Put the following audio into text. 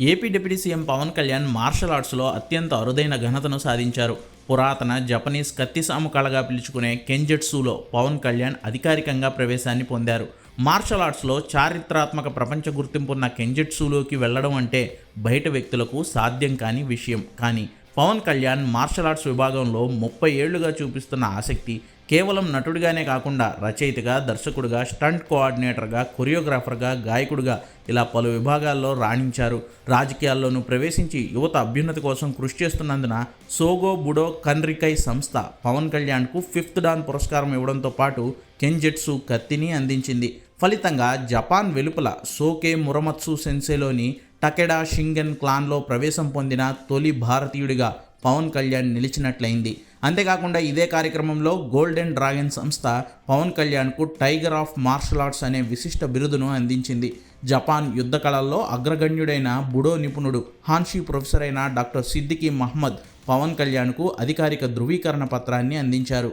AP deputy CM Pawan Kalyan martial ఆర్ట్స్లో అత్యంత అరుదైన ఘనతను సాధించారు. పురాతన జపనీస్ కత్తిసాము కళగా పిలుచుకునే కెంజెట్సులో పవన్ కళ్యాణ్ అధికారికంగా ప్రవేశాన్ని పొందారు. మార్షల్ ఆర్ట్స్లో చారిత్రాత్మక ప్రపంచ గుర్తింపున్న కెంజెట్సులోకి వెళ్ళడం అంటే బయట వ్యక్తులకు సాధ్యం కాని విషయం. కానీ పవన్ కళ్యాణ్ మార్షల్ ఆర్ట్స్ విభాగంలో ముప్పై ఏళ్ళుగా చూపిస్తున్న ఆసక్తి కేవలం నటుడిగానే కాకుండా రచయితగా దర్శకుడిగా స్టంట్ కోఆర్డినేటర్గా కొరియోగ్రాఫర్గా గాయకుడిగా ఇలా పలు విభాగాల్లో రాణించారు. రాజకీయాల్లోనూ ప్రవేశించి యువత అభ్యున్నతి కోసం కృషి చేస్తున్నందున సోగో బుడో కన్రికై సంస్థ పవన్ కళ్యాణ్కు ఫిఫ్త్ డాన్ పురస్కారం ఇవ్వడంతో పాటు కెంజెట్సు కత్తిని అందించింది. ఫలితంగా జపాన్ వెలుపల సోకే మురమత్సు సెన్సేలోని టకెడా షింగన్ క్లాన్లో ప్రవేశం పొందిన తొలి భారతీయుడిగా పవన్ కళ్యాణ్ నిలిచినట్లయింది. అంతేకాకుండా ఇదే కార్యక్రమంలో గోల్డెన్ డ్రాగన్ సంస్థ పవన్ కళ్యాణ్కు టైగర్ ఆఫ్ మార్షల్ ఆర్ట్స్ అనే విశిష్ట బిరుదును అందించింది. జపాన్ యుద్ధ కళల్లో అగ్రగణ్యుడైన బుడో నిపుణుడు హాన్షీ ప్రొఫెసర్ అయిన డాక్టర్ సిద్దికి మహ్మద్ పవన్ కళ్యాణ్కు అధికారిక ధృవీకరణ పత్రాన్ని అందించారు.